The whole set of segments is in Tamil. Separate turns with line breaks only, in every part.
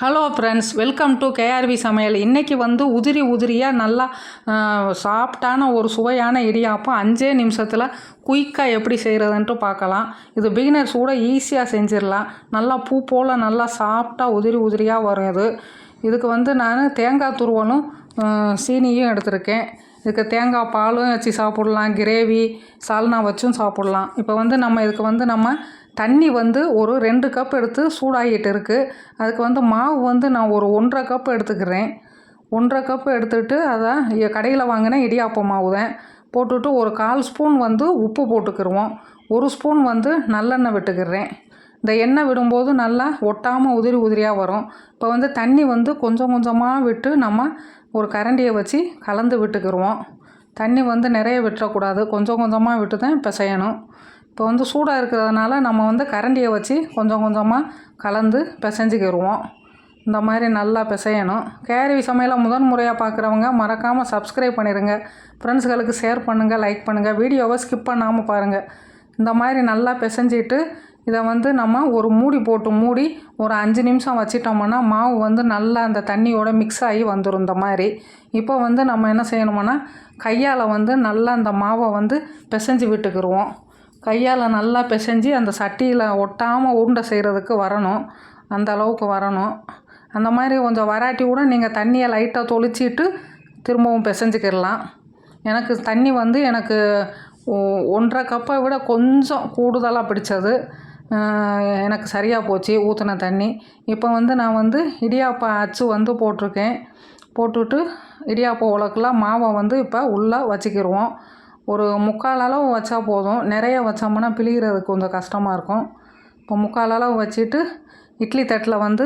Hello friends welcome to KRV சமையல். இன்றைக்கி வந்து உதிரி உதிரியாக நல்லா சாஃப்டான ஒரு சுவையான இடியாப்பம். அஞ்சே நிமிஷத்தில் குயிக்காக எப்படி செய்கிறதுன்ட்டு பார்க்கலாம். இது பிகினர்ஸ் கூட ஈஸியாக செஞ்சிடலாம். நல்லா பூ போல் நல்லா சாஃப்டாக உதிரி உதிரியாக வரும் இது. இதுக்கு வந்து நான் தேங்காய் துருவலும் சீனியும் எடுத்திருக்கேன். இதுக்கு தேங்காய் பாலும் வச்சு சாப்பிட்லாம். கிரேவி சால்னா வச்சும் சாப்பிட்லாம். இப்போ வந்து நம்ம இதுக்கு வந்து நம்ம தண்ணி வந்து ஒரு ரெண்டு கப் எடுத்து சூடாகிட்டு இருக்குது அதுக்கு வந்து மாவு வந்து நான் ஒரு ஒன்றரை கப் எடுத்துக்கிறேன். ஒன்றரை கப் எடுத்துகிட்டு அதை கடையில் வாங்கின இடியாப்பம் மாவு தான் போட்டுட்டு ஒரு கால் ஸ்பூன் வந்து உப்பு போட்டுக்கிருவோம். ஒரு ஸ்பூன் வந்து நல்லெண்ணெய் விட்டுக்கிறேன் இந்த எண்ணெய் விடும்போது நல்லா ஒட்டாமல் உதிரி உதிரியாக வரும். இப்போ வந்து தண்ணி வந்து கொஞ்சம் கொஞ்சமாக விட்டு நம்ம ஒரு கரண்டியை வச்சு கலந்து விட்டுக்கிடுவோம் தண்ணி வந்து நிறைய விட்டுறக்கூடாது. கொஞ்சம் கொஞ்சமாக விட்டு தான் பிசையணும். இப்போ வந்து சூடாக இருக்கிறதுனால நம்ம வந்து கரண்டியை வச்சு கொஞ்சம் கொஞ்சமாக கலந்து பிசைஞ்சிக்கிடுவோம். இந்த மாதிரி நல்லா பிசையணும். கேரவி சமையலை முதன் முறையாக பார்க்குறவங்க மறக்காமல் சப்ஸ்கிரைப் பண்ணிடுங்க ஃப்ரெண்ட்ஸ்களுக்கு ஷேர் பண்ணுங்கள் லைக் பண்ணுங்கள் வீடியோவை ஸ்கிப் பண்ணாமல் பாருங்கள் இந்த மாதிரி நல்லா பிசைஞ்சிட்டு இதை வந்து நம்ம ஒரு மூடி போட்டு மூடி ஒரு அஞ்சு நிமிஷம் வச்சிட்டோம்னா மாவு வந்து நல்லா அந்த தண்ணியோட மிக்ஸ் ஆகி வந்துடும் இந்த மாதிரி. இப்போ வந்து நம்ம என்ன செய்யணுமோன்னா கையால் வந்து நல்லா அந்த மாவை வந்து பிசைஞ்சு விட்டுக்கிருவோம் கையால் நல்லா பிசைஞ்சு அந்த சட்டியில் ஒட்டாமல் உருண்டை செய்கிறதுக்கு வரணும். அந்த அளவுக்கு வரணும். அந்த மாதிரி கொஞ்சம் வராட்டி கூட நீங்கள் தண்ணியை லைட்டாக தொளிச்சிட்டு திரும்பவும் பிசைஞ்சிக்கிடலாம். எனக்கு தண்ணி வந்து எனக்கு ஒ- ஒன்றரை கப்பை விட கொஞ்சம் கூடுதலாக பிடிச்சது. எனக்கு சரியாக போச்சு ஊற்றின தண்ணி. இப்போ வந்து நான் வந்து இடியாப்பா அச்சு வந்து போட்டிருக்கேன். போட்டுட்டு இடியாப்பா உலக்கெலாம் மாவை வந்து இப்போ உள்ளே வச்சுக்கிடுவோம் ஒரு முக்கால் அளவு வச்சா போதும். நிறைய வச்சோம்னா பிழிகிறதுக்கு கொஞ்சம் கஷ்டமாக இருக்கும். இப்போ முக்கால் அளவு வச்சுட்டு இட்லி தட்டில் வந்து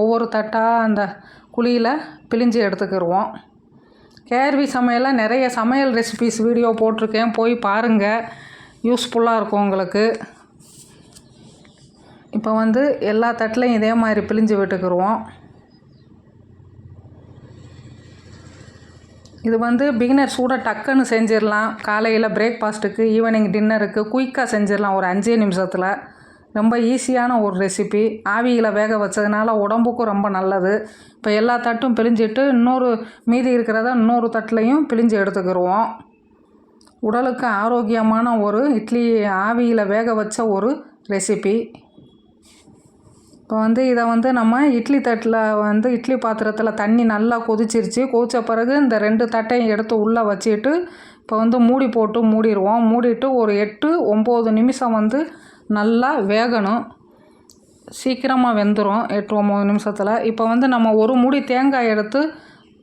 ஒவ்வொரு தட்டாக அந்த குழியில் பிழிஞ்சு எடுத்துக்கிடுவோம் கேஆர்வி சமையலில் நிறைய சமையல் ரெசிபிஸ் வீடியோ போட்டிருக்கேன். போய் பாருங்கள் யூஸ்ஃபுல்லாக இருக்கும் உங்களுக்கு. இப்போ வந்து எல்லா தட்டிலையும் இதே மாதிரி பிழிஞ்சு விட்டுக்கிருவோம். இது வந்து பிகினர் சூட டக்குன்னு செஞ்சிடலாம். காலையில் பிரேக்ஃபாஸ்ட்டுக்கு ஈவினிங் டின்னருக்கு குயிக்காக செஞ்சிடலாம் ஒரு அஞ்சே நிமிஷத்தில். ரொம்ப ஈஸியான ஒரு ரெசிபி ஆவியில் வேக வச்சதுனால உடம்புக்கும் ரொம்ப நல்லது. இப்போ எல்லா தட்டும் பிழிஞ்சிட்டு இன்னொரு மீதி இருக்கிறத இன்னொரு தட்டுலையும் பிழிஞ்சு எடுத்துக்கிருவோம். உடலுக்கு ஆரோக்கியமான ஒரு இட்லி ஆவியில் வேக வச்ச ஒரு ரெசிபி இப்போ வந்து இதை வந்து நம்ம இட்லி தட்டில் வந்து இட்லி பாத்திரத்தில் தண்ணி நல்லா கொதிச்சிருச்சு. கொதித்த பிறகு இந்த ரெண்டு தட்டையும் எடுத்து உள்ளே வச்சுட்டு இப்போ வந்து மூடி போட்டு மூடிடுவோம். மூடிட்டு ஒரு எட்டு ஒம்பது நிமிஷம் வந்து நல்லா வேகணும். சீக்கிரமாக வெந்துடும் எட்டு ஒம்பது நிமிஷத்தில். இப்போ வந்து நம்ம ஒரு மூடி தேங்காய் எடுத்து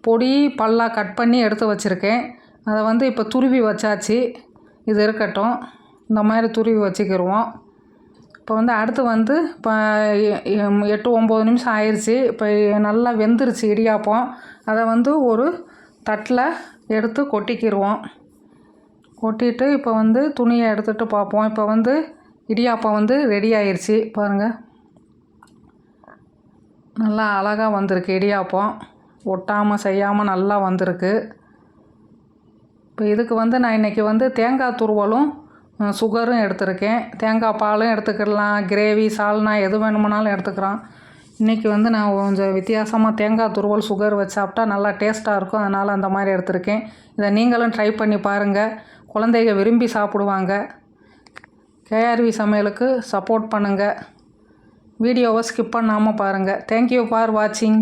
பொடி பல்லாக கட் பண்ணி எடுத்து வச்சுருக்கேன். அதை வந்து இப்போ துருவி வச்சாச்சு. இது இருக்கட்டும். இந்த மாதிரி துருவி வச்சுக்கிடுவோம். இப்போ வந்து அடுத்து வந்து இப்போ எட்டு ஒம்பது நிமிஷம் ஆயிடுச்சு இப்போ நல்லா வெந்துருச்சு இடியாப்பம். அதை வந்து ஒரு தட்டில் எடுத்து கொட்டிக்கிடுவோம் கொட்டிட்டு இப்போ வந்து துணியை எடுத்துகிட்டு பார்ப்போம். இப்போ வந்து இடியாப்பம் வந்து ரெடி ஆயிடுச்சு பாருங்கள் நல்லா அழகாக வந்திருக்கு இடியாப்பம். ஒட்டாமல் செய்யாமல் நல்லா வந்திருக்கு. இப்போ இதுக்கு வந்து நான் இன்றைக்கி வந்து தேங்காய் துருவலும் சுகரும் எடுத்திருக்கேன். தேங்காய் பாலும் எடுத்துக்கிடலாம். கிரேவி சால்னா எது வேணுமானாலும் எடுத்துக்கிறோம் இன்றைக்கி வந்து நான் கொஞ்சம் வித்தியாசமாக தேங்காய் துருவல் சுகர் வச்சு சாப்பிட்டா நல்லா டேஸ்ட்டாக இருக்கும். அதனால் அந்த மாதிரி எடுத்திருக்கேன். இதை நீங்களும் ட்ரை பண்ணி பாருங்கள் குழந்தைங்க விரும்பி சாப்பிடுவாங்க. கேஆர்வி சமையலுக்கு சப்போர்ட் பண்ணுங்கள் வீடியோவை ஸ்கிப் பண்ணாமல் பாருங்கள் தேங்க்யூ ஃபார் வாட்சிங்